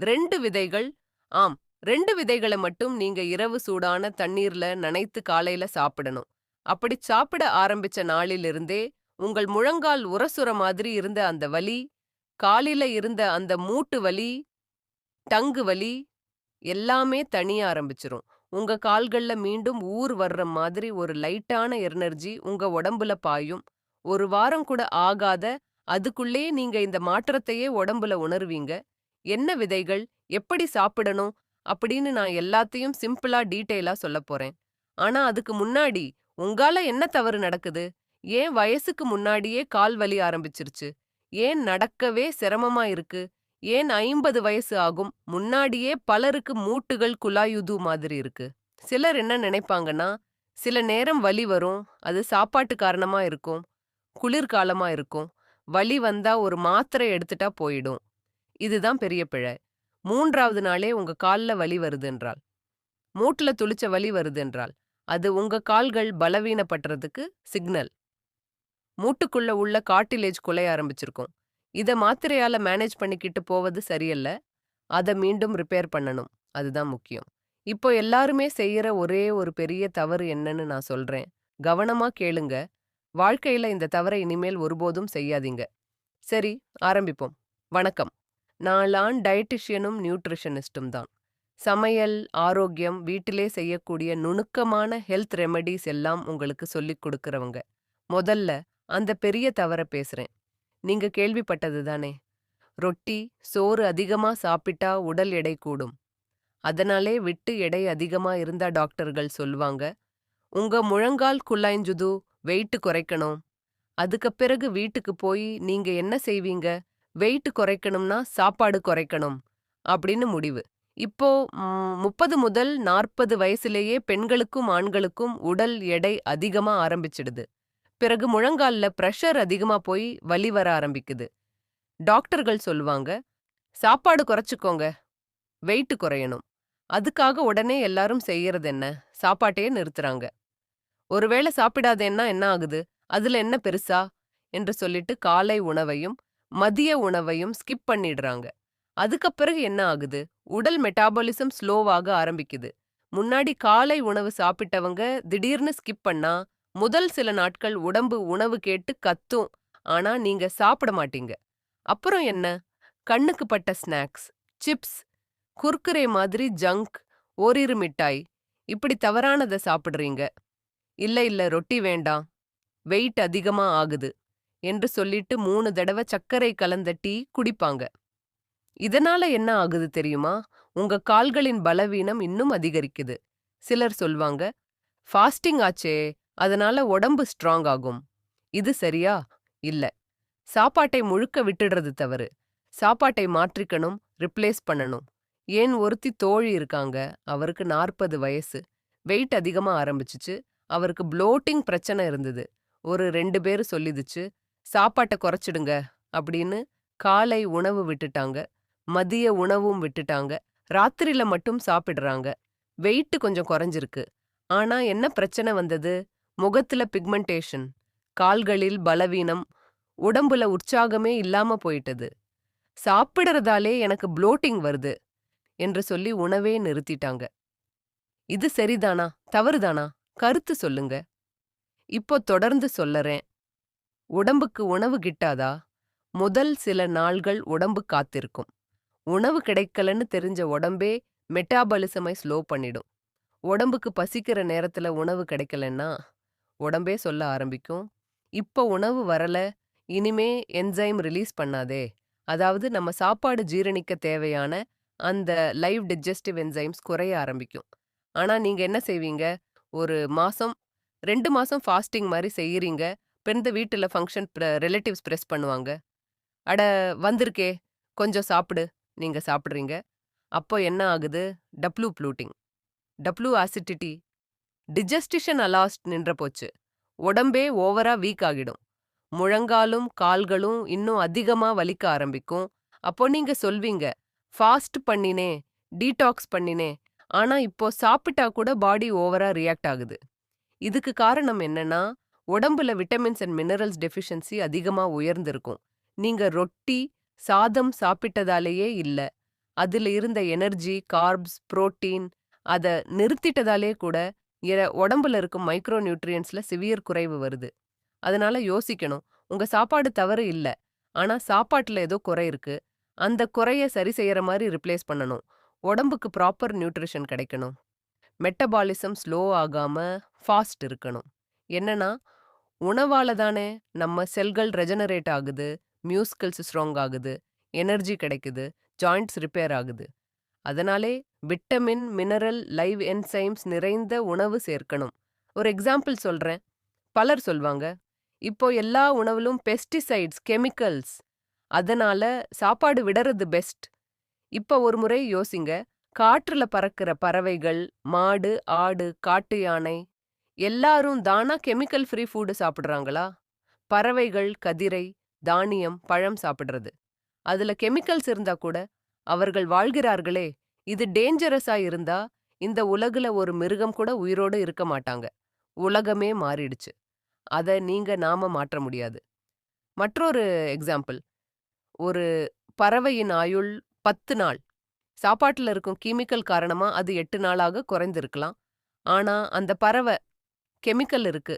ரெண்டு விதைகள் ஆம் ரெண்டு விதைகளை மட்டும் நீங்க இரவு சூடான தண்ணீர்ல நனைத்து காலையில சாப்பிடணும். அப்படி சாப்பிட ஆரம்பிச்ச நாளிலிருந்தே உங்கள் முழங்கால் உரசுற மாதிரி இருந்த அந்த வலி காலில இருந்த அந்த மூட்டு வலி டங்கு வலி எல்லாமே தணிய ஆரம்பிச்சிரும். உங்க கால்கள்ல மீண்டும் ஊர் வர்ற மாதிரி ஒரு லைட்டான எனர்ஜி உங்க உடம்புல பாயும். ஒரு வாரம் கூட ஆகாத அதுக்குள்ளே நீங்க இந்த மாற்றத்தையே உடம்புல உணர்வீங்க. என்ன விதைகள் எப்படி சாப்பிடணும் அப்படின்னு நான் எல்லாத்தையும் சிம்பிளா டீட்டெயிலா சொல்ல போறேன். ஆனா அதுக்கு முன்னாடி உங்கால என்ன தவறு நடக்குது? ஏன் வயசுக்கு முன்னாடியே கால் வலி ஆரம்பிச்சிருச்சு? ஏன் நடக்கவே சிரமமா இருக்கு? ஏன் ஐம்பது வயசு ஆகும்? முன்னாடியே பலருக்கு மூட்டுகள் குலாயுது மாதிரி இருக்கு. சிலர் என்ன நினைப்பாங்கன்னா சில நேரம் வலி வரும் அது சாப்பாட்டு காரணமா இருக்கும் குளிர்காலமா இருக்கும். வலி வந்தா ஒரு மாத்திரை எடுத்துட்டா போயிடும். இதுதான் பெரிய பிழை. மூன்றாவது நாளே உங்க கால்ல வலி வருது என்றால் மூட்டுல துளிச்ச வலி வருது என்றால் அது உங்க கால்கள் பலவீனப்படுறதுக்கு சிக்னல். மூட்டுக்குள்ள உள்ள காட்டிலேஜ் குலைய ஆரம்பிச்சிருக்கும். இத மாத்திரையால மேனேஜ் பண்ணிக்கிட்டு போவது சரியல்ல. அதை மீண்டும் ரிப்பேர் பண்ணணும். அதுதான் முக்கியம். இப்போ எல்லாருமே செய்யற ஒரே ஒரு பெரிய தவறு என்னன்னு நான் சொல்றேன். கவனமா கேளுங்க. வாழ்க்கையில இந்த தவறை இனிமேல் ஒருபோதும் செய்யாதீங்க. சரி ஆரம்பிப்போம். வணக்கம். நாளான் டயட்டிஷியனும் நியூட்ரிஷனிஸ்டும் தான். சமையல் ஆரோக்கியம் வீட்டிலே செய்யக்கூடிய நுணுக்கமான ஹெல்த் ரெமெடிஸ் எல்லாம் உங்களுக்கு சொல்லிக் கொடுக்கறவங்க. முதல்ல அந்த பெரிய தவற பேசுறேன். நீங்க கேள்விப்பட்டது தானே? ரொட்டி சோறு அதிகமா சாப்பிட்டா உடல் எடை கூடும். அதனாலே விட்டு எடை அதிகமா இருந்தா டாக்டர்கள் சொல்லுவாங்க உங்க முழங்கால் குள்ளாய்ஞ்சுது வெயிட்டு குறைக்கணும். அதுக்கு பிறகு வீட்டுக்கு போய் நீங்க என்ன செய்வீங்க? வெயிட் குறைக்கணும்னா சாப்பாடு குறைக்கணும் அப்படின்னு முடிவு. இப்போ முப்பது முதல் நாற்பது வயசுலேயே பெண்களுக்கும் ஆண்களுக்கும் உடல் எடை அதிகமா ஆரம்பிச்சிடுது. பிறகு முழங்கால்ல பிரஷர் அதிகமா போய் வலி வர ஆரம்பிக்குது. டாக்டர்கள் சொல்லுவாங்க சாப்பாடு குறைச்சுக்கோங்க வெயிட் குறையணும். அதுக்காக உடனே எல்லாரும் செய்யறது என்ன? சாப்பாட்டையே நிறுத்துறாங்க. ஒருவேளை சாப்பிடாதேன்னா என்ன ஆகுது? அதுல என்ன பெருசா? என்று சொல்லிட்டு காலை உணவையும் மதிய உணவையும் ஸ்கிப் பண்ணிடுறாங்க. அதுக்கு பிறகு என்ன ஆகுது? உடல் மெட்டாபாலிசம் ஸ்லோவாக ஆரம்பிக்குது. முன்னாடி காலை உணவு சாப்பிட்டவங்க திடீர்னு ஸ்கிப் பண்ணா முதல் சில நாட்கள் உடம்பு உணவு கேட்டு கத்தும். ஆனா நீங்க சாப்பிட மாட்டீங்க. அப்புறம் என்ன? கண்ணுக்கு பட்ட ஸ்நாக்ஸ் சிப்ஸ் குர்குரே மாதிரி ஜங்க் ஓரிரு மிட்டாய். இப்படி தவறானதை சாப்பிடுறீங்க. இல்ல இல்ல ரொட்டி வேண்டாம். வெயிட் அதிகமா ஆகுது. என்று சொல்லிட்டு மூணு தடவை சர்க்கரை கலந்த டீ குடிப்பாங்க. இதனால என்ன ஆகுது தெரியுமா? உங்க கால்களின் பலவீனம் இன்னும் அதிகரிக்குது. சிலர் சொல்வாங்க ஃபாஸ்டிங் ஆச்சே அதனால உடம்பு ஸ்ட்ராங் ஆகும். இது சரியா? இல்ல. சாப்பாட்டை முழுக்க விட்டுடுறது தவறு. சாப்பாட்டை மாற்றிக்கணும் ரிப்ளேஸ் பண்ணணும். ஏன் ஒருத்தி தோழி இருக்காங்க அவருக்கு நாற்பது வயசு. வெயிட் அதிகமா ஆரம்பிச்சுச்சு. அவருக்கு ப்ளோட்டிங் பிரச்சனை இருந்தது. ஒரு ரெண்டு பேர் சொல்லிதுச்சு சாப்பாட்டை குறைச்சிடுங்க அப்படின்னு காலை உணவு விட்டுட்டாங்க. மதிய உணவும் விட்டுட்டாங்க. ராத்திரியில மட்டும் சாப்பிடுறாங்க. வெயிட் கொஞ்சம் குறைஞ்சிருக்கு. ஆனா என்ன பிரச்சனை வந்தது? முகத்துல பிக்மெண்டேஷன். கால்களில் பலவீனம். உடம்புல உற்சாகமே இல்லாம போயிட்டது. சாப்பிடுறதாலே எனக்கு புளோட்டிங் வருது என்று சொல்லி உணவே நிறுத்திட்டாங்க. இது சரிதானா? தவறுதானா? கருத்து சொல்லுங்க. இப்போ தொடர்ந்து சொல்லறேன். உடம்புக்கு உணவு கிட்டாதா? முதல் சில நாள்கள் உடம்பு காத்திருக்கும். உணவு கிடைக்கலன்னு தெரிஞ்ச உடம்பே மெட்டாபாலிசமை ஸ்லோ பண்ணிடும். உடம்புக்கு பசிக்கிற நேரத்துல உணவு கிடைக்கலன்னா உடம்பே சொல்ல ஆரம்பிக்கும். இப்போ உணவு வரல இனிமே என்சைம் ரிலீஸ் பண்ணாதே. அதாவது நம்ம சாப்பாடு ஜீரணிக்க தேவையான அந்த லைவ் டிஜஸ்டிவ் என்சைம்ஸ் குறைய ஆரம்பிக்கும். ஆனா நீங்க என்ன செய்வீங்க? ஒரு மாசம் ரெண்டு மாசம் ஃபாஸ்டிங் மாதிரி செய்யறீங்க. பிறந்த வீட்டுல ஃபங்க்ஷன் ரிலேட்டிவ்ஸ் ப்ரெஸ் பண்ணுவாங்க. அட வந்திருக்கே கொஞ்சம் சாப்பிடு நீங்க சாப்பிடுறீங்க. அப்போ என்ன ஆகுது? டப்ளூ ப்ளூட்டிங் டப்ளூ ஆசிடிட்டி டிஜஸ்டிஷன் அலாஸ்ட் நின்ற போச்சு. உடம்பே ஓவரா வீக் ஆகிடும். முழங்காலும் கால்களும் இன்னும் அதிகமா வலிக்க ஆரம்பிக்கும். அப்போ நீங்க சொல்வீங்க ஃபாஸ்ட் பண்ணினே டீடாக்ஸ் பண்ணினே. ஆனா இப்போ சாப்பிட்டா கூட பாடி ஓவரா ரியாக்ட் ஆகுது. இதுக்கு காரணம் என்னன்னா உடம்புல விட்டமின்ஸ் அண்ட் மினரல்ஸ் டெஃபிஷியன்சி அதிகமா உயர்ந்திருக்கும். நீங்க ரொட்டி சாதம் சாப்பிட்டதாலேயே இல்ல. அதுல இருந்த எனர்ஜி கார்ப்ஸ் புரோட்டீன் அத நிறுத்திட்டதாலே கூட உடம்புல இருக்கும் மைக்ரோ நியூட்ரியன்ஸ்ல சிவியர் குறைவு வருது. அதனால யோசிக்கணும். உங்க சாப்பாடு தவறு இல்ல. ஆனா சாப்பாட்டுல ஏதோ குறை இருக்கு. அந்த குறைய சரி செய்யற மாதிரி ரிப்ளேஸ் பண்ணணும். உடம்புக்கு ப்ராப்பர் நியூட்ரிஷன் கிடைக்கணும். மெட்டபாலிசம் ஸ்லோ ஆகாம ஃபாஸ்ட் இருக்கணும். என்னன்னா உணவால தானே நம்ம செல்கள் ரெஜனரேட் ஆகுது மியூஸ்கல்ஸ் ஸ்ட்ராங் ஆகுது எனர்ஜி கிடைக்குது ஜாயிண்ட்ஸ் ரிப்பேர் ஆகுது. அதனாலே விட்டமின் மினரல் லைவ் என்சைம்ஸ் நிறைந்த உணவு சேர்க்கணும். ஒரு எக்ஸாம்பிள் சொல்றேன். பலர் சொல்வாங்க இப்போ எல்லா உணவிலும் பெஸ்டிசைட்ஸ் கெமிக்கல்ஸ் அதனால சாப்பாடு விடறது பெஸ்ட். இப்ப ஒரு முறை யோசிங்க காற்றுல பறக்கிற பறவைகள் மாடு ஆடு காட்டு யானை எல்லாரும் தானா கெமிக்கல் ஃப்ரீ ஃபுட் சாப்பிடுறாங்களா? பறவைகள் கதிரை தானியம் பழம் சாப்பிடுறது. அதுல கெமிக்கல்ஸ் இருந்தா கூட அவர்கள் வாழ்கிறார்களே இது டேஞ்சரஸா இருந்தா இந்த உலகுல ஒரு மிருகம் கூட உயிரோடு இருக்க மாட்டாங்க. உலகமே மாறிடுச்சு. அத நீங்க நாம மாற்ற முடியாது. மற்றொரு எக்ஸாம்பிள் ஒரு பறவையின் ஆயுள் பத்து நாள். சாப்பாட்டுல இருக்கும் கெமிக்கல் காரணமா அது எட்டு நாளாக குறைந்திருக்கலாம். ஆனா அந்த பறவை கெமிக்கல் இருக்கு.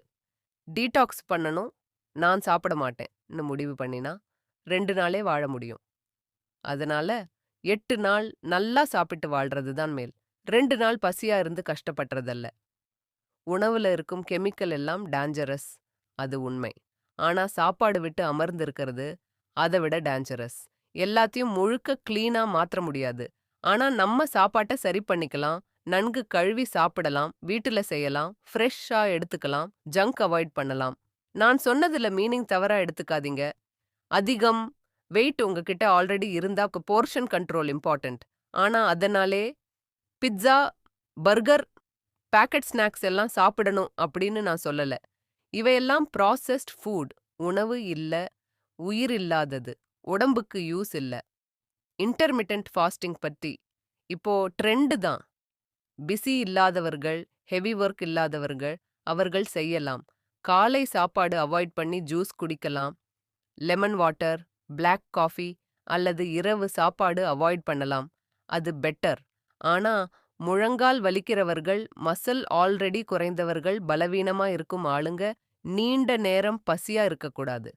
டீடாக்ஸ் பண்ணணும். நான் சாப்பிட மாட்டேன்னு முடிவு பண்ணினா ரெண்டு நாளே வாழ முடியும். அதனால எட்டு நாள் நல்லா சாப்பிட்டு வாழ்றது தான் மேல். ரெண்டு நாள் பசியா இருந்து கஷ்டப்படுறதல்ல. உணவுல இருக்கும் கெமிக்கல் எல்லாம் டேஞ்சரஸ் அது உண்மை. ஆனா சாப்பாடு விட்டு அமர்ந்திருக்கிறது அதை விட டேஞ்சரஸ் எல்லாத்தையும் முழுக்க கிளீனா மாற்ற முடியாது. ஆனா நம்ம சாப்பாட்டை சரி பண்ணிக்கலாம். நன்கு கழுவி சாப்பிடலாம் வீட்டுல செய்யலாம் ஃப்ரெஷ்ஷா எடுத்துக்கலாம் ஜங்க் அவாய்ட் பண்ணலாம். நான் சொன்னதுல மீனிங் தவறா எடுத்துக்காதீங்க. அதிகம் வெயிட் உங்ககிட்ட ஆல்ரெடி இருந்தா போர்ஷன் கண்ட்ரோல் இம்பார்ட்டன்ட் ஆனா அதனாலே பிட்சா பர்கர் பேக்கெட் ஸ்நாக்ஸ் எல்லாம் சாப்பிடணும் அப்படின்னு நான் சொல்லல. இவையெல்லாம் ப்ராசஸ்ட் ஃபுட் உணவு இல்ல உயிர் இல்லாதது. உடம்புக்கு யூஸ் இல்ல. இன்டர்மிட்டன்ட் ஃபாஸ்டிங் பத்தி. இப்போ ட்ரெண்டு தான். பிஸி இல்லாதவர்கள் ஹெவி ஒர்க் இல்லாதவர்கள் அவர்கள் செய்யலாம். காலை சாப்பாடு அவாய்ட் பண்ணி ஜூஸ் குடிக்கலாம். லெமன் வாட்டர் பிளாக் காஃபி அல்லது இரவு சாப்பாடு அவாய்ட் பண்ணலாம். அது பெட்டர். ஆனா முழங்கால் வலிக்கிறவர்கள் மசில் ஆல்ரெடி குறைந்தவர்கள் பலவீனமா இருக்கும் ஆளுங்க நீண்ட நேரம் பசியா இருக்கக்கூடாது.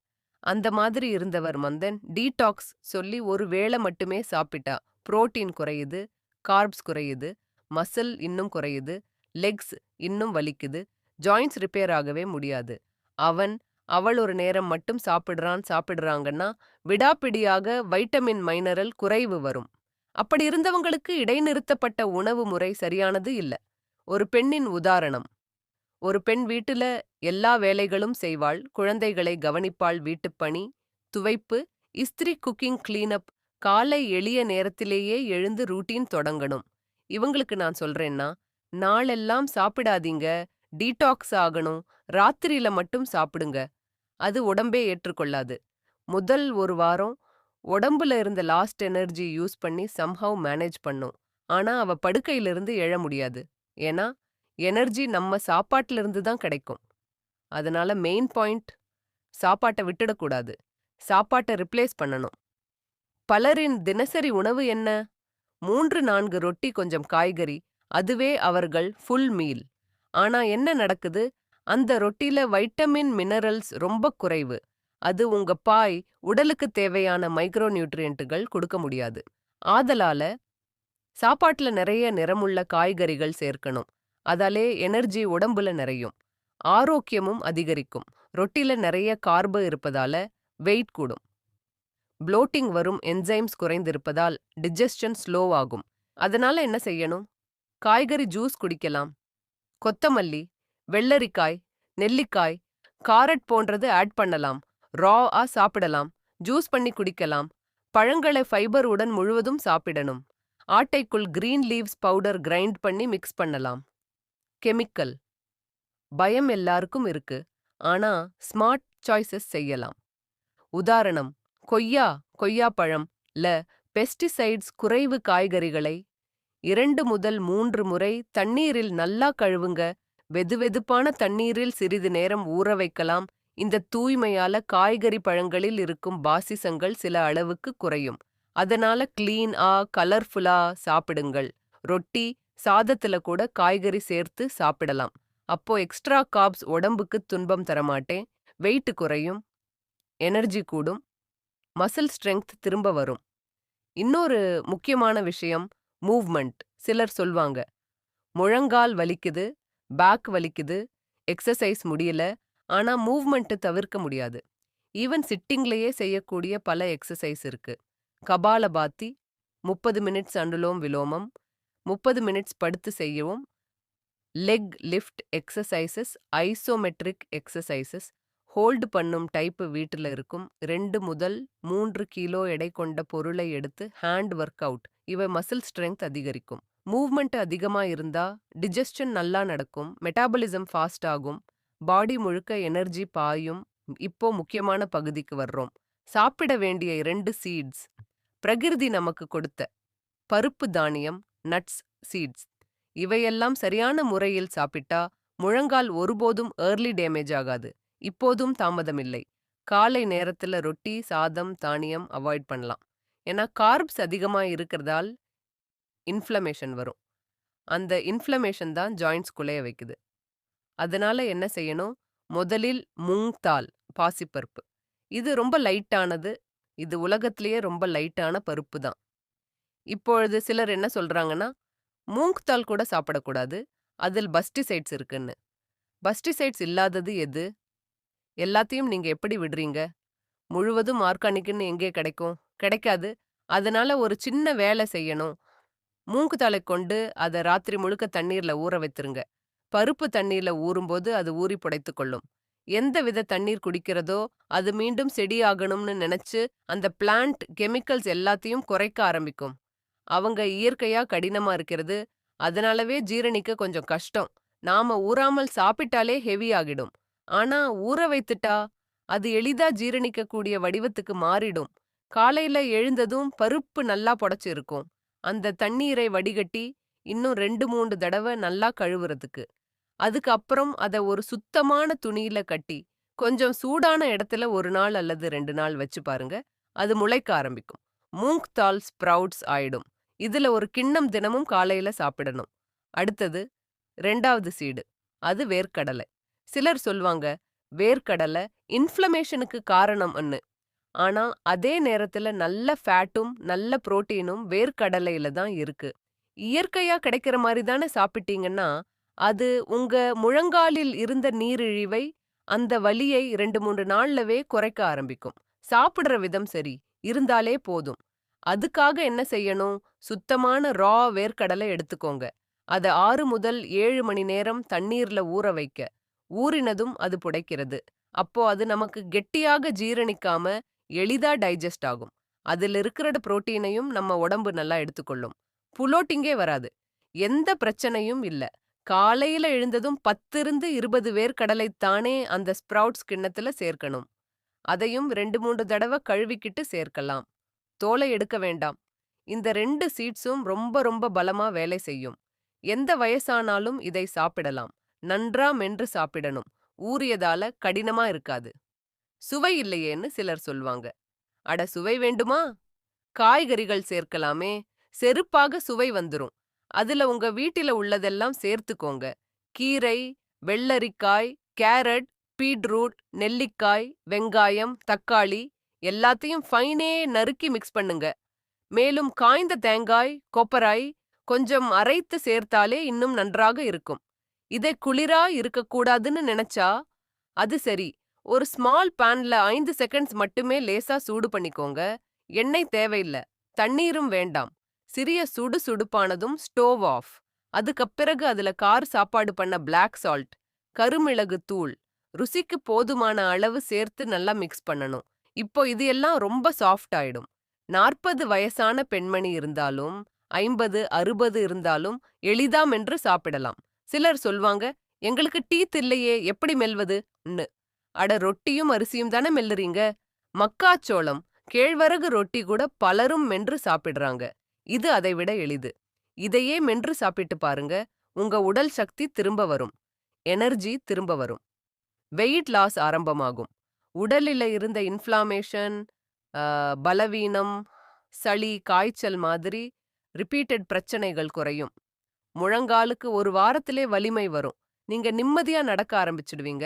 அந்த மாதிரி இருந்தவர் மந்தன் டீடாக்ஸ் சொல்லி ஒரு வேளை மட்டுமே சாப்பிட்டா புரோட்டீன் குறையுது கார்ப்ஸ் குறையுது மசில் இன்னும் குறையுது லெக்ஸ் இன்னும் வலிக்குது ஜாயின்ட்ஸ் ரிப்பேர் ஆகவே முடியாது. அவன் அவள் ஒரு நேரம் மட்டும் சாப்பிடுறான் சாப்பிடுறாங்கன்னா விடாப்பிடியாக வைட்டமின் மைனரல் குறைவு வரும். அப்படி இருந்தவங்களுக்கு இடைநிறுத்தப்பட்ட உணவு முறை சரியானது இல்ல. ஒரு பெண்ணின் உதாரணம். ஒரு பெண் வீட்டுல எல்லா வேலைகளும் செய்வாள் குழந்தைகளை கவனிப்பாள் வீட்டுப்பணி துவைப்பு இஸ்திரி குக்கிங் கிளீனப் காலை எளிய நேரத்திலேயே எழுந்து ரூட்டீன் தொடங்கணும். இவங்களுக்கு நான் சொல்றேன்னா நாளெல்லாம் சாப்பிடாதீங்க டீடாக்ஸ் ஆகணும் ராத்திரியில மட்டும் சாப்பிடுங்க. அது உடம்பே ஏற்றுக்கொள்ளாது. முதல் ஒரு வாரம் உடம்புல இருந்த லாஸ்ட் எனர்ஜி யூஸ் பண்ணி சம்ஹவ் மேனேஜ் பண்ணும். ஆனா அவ படுக்கையிலிருந்து எழ முடியாது. ஏன்னா எனர்ஜி நம்ம சாப்பாட்டுல இருந்து தான் கிடைக்கும். அதனால மெயின் பாயிண்ட் சாப்பாட்டை விட்டுடக்கூடாது. சாப்பாட்டை ரிப்ளேஸ் பண்ணணும். பலரின் தினசரி உணவு என்ன? மூன்று நான்கு ரொட்டி கொஞ்சம் காய்கறி அதுவே அவர்கள் ஃபுல் மீல் ஆனா என்ன நடக்குது? அந்த ரொட்டில வைட்டமின் மினரல்ஸ் ரொம்ப குறைவு. அது உங்க பாய் உடலுக்கு தேவையான மைக்ரோ நியூட்ரியன்ட்டுகள் கொடுக்க முடியாது. ஆதலால சாப்பாட்டுல நிறைய நிறமுள்ள காய்கறிகள் சேர்க்கணும். அதாலே எனர்ஜி உடம்புல நிறையும். ஆரோக்கியமும் அதிகரிக்கும். ரொட்டில நிறைய கார்பு இருப்பதால வெயிட் கூடும். ப்ளோட்டிங் வரும் என்சைம்ஸ் குறைந்திருப்பதால் டிஜெஸ்டன் ஸ்லோ ஆகும். அதனால என்ன செய்யணும்? காய்கறி ஜூஸ் குடிக்கலாம். கொத்தமல்லி வெள்ளரிக்காய் நெல்லிக்காய் காரட் போன்றது ஆட் பண்ணலாம். ரா ஆ சாப்பிடலாம். ஜூஸ் பண்ணி குடிக்கலாம். பழங்களை ஃபைபர் உடன் முழுவதும் சாப்பிடணும். ஆட்டைக்குள் கிரீன் லீவ்ஸ் பவுடர் கிரைண்ட் பண்ணி மிக்ஸ் பண்ணலாம். கெமிக்கல் பயம் எல்லாருக்கும் இருக்கு. ஆனா ஸ்மார்ட் சாய்ஸஸ் செய்யலாம். உதாரணம் கொய்யா கொய்யாப்பழம் ல பெஸ்டிசைட்ஸ் குறைவு காய்கறிகளை இரண்டு முதல் மூன்று முறை தண்ணீரில் நல்லா கழுவுங்க. வெதுவெதுப்பான தண்ணீரில் சிறிது நேரம் ஊற வைக்கலாம். இந்த தூய்மையால காய்கறி பழங்களில் இருக்கும் பாசிசங்கள் சில அளவுக்கு குறையும். அதனால கிளீன் ஆ கலர்ஃபுல்லா சாப்பிடுங்கள். ரொட்டி சாதத்துல கூட காய்கறி சேர்த்து சாப்பிடலாம். அப்போ எக்ஸ்ட்ரா கார்ப்ஸ் உடம்புக்கு துன்பம் தரமாட்டேன். வெயிட் குறையும். எனர்ஜி கூடும். மசில் ஸ்ட்ரென்த் திரும்ப வரும். இன்னொரு முக்கியமான விஷயம் மூவ்மெண்ட். சிலர் சொல்வாங்க முழங்கால் வலிக்குது பேக் வலிக்குது எக்ஸசைஸ் முடியல ஆனா மூவ்மெண்ட் தவிர்க்க முடியாது. ஈவன் சிட்டிங்லயே செய்யக்கூடிய பல எக்ஸசைஸ் இருக்கு. கபாலபாத்தி முப்பது மினிட்ஸ் அனுலோம் விலோமம் முப்பது மினிட்ஸ் படுத்து செய்யவும் leg lift exercises isometric exercises hold பண்ணும் டைப்பு வீட்டில் இருக்கும். ரெண்டு முதல் மூன்று கிலோ எடை கொண்ட பொருளை எடுத்து ஹேண்ட் ஒர்க் அவுட். இவை மசில் ஸ்ட்ரென்த் அதிகரிக்கும். மூவ்மெண்ட் அதிகமா இருந்தா டிஜஸ்டன் நல்லா நடக்கும். மெட்டாபலிசம் ஃபாஸ்ட் ஆகும். பாடி முழுக்க எனர்ஜி பாயும். இப்போ முக்கியமான பகுதிக்கு வர்றோம். சாப்பிட வேண்டிய இரண்டு சீட்ஸ். பிரகிருதி நமக்கு கொடுத்த பருப்பு தானியம் நட்ஸ் சீட்ஸ். இவையெல்லாம் சரியான முறையில் சாப்பிட்டா முழங்கால் ஒருபோதும் ஏர்லி டேமேஜ் ஆகாது. இப்போதும் தாமதமில்லை. காலை நேரத்துல ரொட்டி சாதம் தானியம் அவாய்ட் பண்ணலாம். ஏன்னா கார்ப்ஸ் அதிகமா இருக்கிறதால் இன்ஃப்ளமேஷன் வரும். அந்த இன்ஃப்ளமேஷன் தான் ஜாயிண்ட்ஸ் குலைய வைக்குது. அதனால என்ன செய்யணும்? முதலில் மூங் தால் பாசிப்பருப்பு. இது ரொம்ப லைட்டானது. இது உலகத்திலேயே ரொம்ப லைட்டான பருப்பு தான். இப்பொழுது சிலர் என்ன சொல்றாங்கன்னா மூங் தால் கூட சாப்பிடக்கூடாது. அதில் பஸ்டிசைட்ஸ் இருக்குன்னு. பஸ்டிசைட்ஸ் இல்லாதது எது? எல்லாத்தையும் நீங்க எப்படி விடுறீங்க? முழுவதும் ஆர்கானிக்குன்னு எங்கே கிடைக்கும்? கிடைக்காது. அதனால ஒரு சின்ன வேலை செய்யணும். மூங்கு தலை கொண்டு அதை ராத்திரி முழுக்க தண்ணீர்ல ஊற வைத்துருங்க. பருப்பு தண்ணீர்ல ஊறும்போது அது ஊறி புடைத்து கொள்ளும். எந்த வித தண்ணீர் குடிக்கிறதோ அது மீண்டும் செடியாகணும்னு நினைச்சு அந்த பிளான்ட் கெமிக்கல்ஸ் எல்லாத்தையும் குறைக்க ஆரம்பிக்கும். அவங்க இயற்கையா கடினமா இருக்கிறது. அதனாலவே ஜீரணிக்க கொஞ்சம் கஷ்டம். நாம ஊறாமல் சாப்பிட்டாலே ஹெவி ஆகிடும். ஆனா ஊற வைத்துட்டா? அது எளிதா ஜீரணிக்கக்கூடிய வடிவத்துக்கு மாறிடும். காலையில எழுந்ததும் பருப்பு நல்லா புடைச்சு இருக்கும் அந்த தண்ணீரை வடிகட்டி இன்னும் ரெண்டு மூன்று தடவை நல்லா கழுவுறதுக்கு. அதுக்கு அப்புறம் அத ஒரு சுத்தமான துணியில கட்டி கொஞ்சம் சூடான இடத்துல ஒரு நாள் அல்லது ரெண்டு நாள் வச்சு பாருங்க. அது முளைக்க ஆரம்பிக்கும். மூங்க் தால் ஸ்ப்ரவுட்ஸ் ஆயிடும். இதுல ஒரு கிண்ணம் தினமும் காலையில சாப்பிடணும். அடுத்தது ரெண்டாவது சீடு. அது வேர்க்கடலை. சிலர் சொல்லுவாங்க வேர்க்கடலை இன்ஃப்ளமேஷனுக்கு காரணம்னு. ஆனா அதே நேரத்துல நல்ல ஃபேட்டும் நல்ல புரோட்டீனும் வேர்க்கடலையில தான் இருக்கு. இயற்கையா கிடைக்கிற மாதிரி தானே சாப்பிட்டீங்கன்னா அது உங்க முழங்காலில் இருந்த நீரிழிவை அந்த வலியை ரெண்டு மூன்று நாள்லவே குறைக்க ஆரம்பிக்கும். சாப்பிடுற விதம் சரி இருந்தாலே போதும். அதுக்காக என்ன செய்யணும்? சுத்தமான ரா வேர்க்கடலை எடுத்துக்கோங்க. அத ஆறு முதல் ஏழு மணி நேரம் தண்ணீர்ல ஊற வைக்க. ஊறினதும் அது புடைக்கிறது. அப்போ அது நமக்கு கெட்டியாக ஜீரணிக்காம எளிதா டைஜஸ்ட் ஆகும். அதில் இருக்கிற புரோட்டீனையும் நம்ம உடம்பு நல்லா எடுத்துக்கொள்ளும். புலோட்டிங்கே வராது. எந்த பிரச்சனையும் இல்ல. காலையில எழுந்ததும் பத்திருந்து இருபது வேர்க்கடலைத்தானே அந்த ஸ்ப்ரவுட்ஸ் கிண்ணத்துல சேர்க்கணும். அதையும் ரெண்டு மூன்று தடவை கழுவிக்கிட்டு சேர்க்கலாம். தோலை எடுக்க வேண்டாம். இந்த ரெண்டு சீட்ஸும் ரொம்ப ரொம்ப பலமா வேலை செய்யும். எந்த வயசானாலும் இதை சாப்பிடலாம். நன்றா மென்று சாப்பிடணும். ஊறியதால கடினமா இருக்காது. சுவை இல்லையேன்னு சிலர் சொல்வாங்க. அட சுவை வேண்டுமா? காய்கறிகள் சேர்க்கலாமே. செருப்பாக சுவை வந்துரும். அதுல உங்க வீட்டில உள்ளதெல்லாம் சேர்த்துக்கோங்க. கீரை வெள்ளரிக்காய் கேரட் பீட்ரூட் நெல்லிக்காய் வெங்காயம் தக்காளி எல்லாத்தையும் ஃபைனே நறுக்கி மிக்ஸ் பண்ணுங்க. மேலும் காய்ந்த தேங்காய் கொப்பராய் கொஞ்சம் அரைத்து சேர்த்தாலே இன்னும் நன்றாக இருக்கும். இதை குளிரா இருக்கக்கூடாதுன்னு நினைச்சா? அது சரி. ஒரு ஸ்மால் பேன்ல ஐந்து செகண்ட்ஸ் மட்டுமே லேசா சூடு பண்ணிக்கோங்க. எண்ணெய் தேவையில்ல. தண்ணீரும் வேண்டாம். சிறிய சுடு சுடுப்பானதும் ஸ்டோவ் ஆஃப். அதுக்கு பிறகு அதுல கார் சாப்பாடு பண்ண பிளாக் சால்ட் கருமிளகு தூள். ருசிக்கு போதுமான அளவு சேர்த்து நல்லா மிக்ஸ் பண்ணணும். இப்போ இது எல்லாம் ரொம்ப சாஃப்ட் ஆயிடும். நாற்பது வயசான பெண்மணி இருந்தாலும் ஐம்பது அறுபது இருந்தாலும் எளிதாம் என்று சாப்பிடலாம். சிலர் சொல்வாங்க எங்களுக்கு டீத் இல்லையே எப்படி மெல்வதுன்னு அட ரொட்டியும் அரிசியும் தானே மெல்லுறீங்க? மக்காச்சோளம் கேழ்வரகு ரொட்டி கூட பலரும் மென்று சாப்பிடுறாங்க. இது அதைவிட எளிது. இதையே மென்று சாப்பிட்டு பாருங்க உங்க உடல் சக்தி திரும்ப வரும். எனர்ஜி திரும்ப வரும். வெயிட் லாஸ் ஆரம்பமாகும். உடலில் இருந்த இன்ஃப்ளாமேஷன் பலவீனம் சளி காய்ச்சல் மாதிரி ரிப்பீட்டட் பிரச்சனைகள் குறையும். முழங்காலுக்கு ஒரு வாரத்திலே வலிமை வரும். நீங்க நிம்மதியா நடக்க ஆரம்பிச்சிடுவீங்க.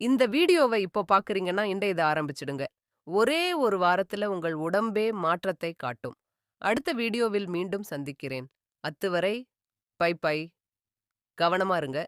இந்த வீடியோவை இப்போ பார்க்கறீங்கன்னா இன்றைய இதை ஆரம்பிச்சிடுங்க. ஒரே ஒரு வாரத்துல உங்கள் உடம்பே மாற்றத்தை காட்டும். அடுத்த வீடியோவில் மீண்டும் சந்திக்கிறேன். அத்துவரை பை பை. கவனமா இருங்க.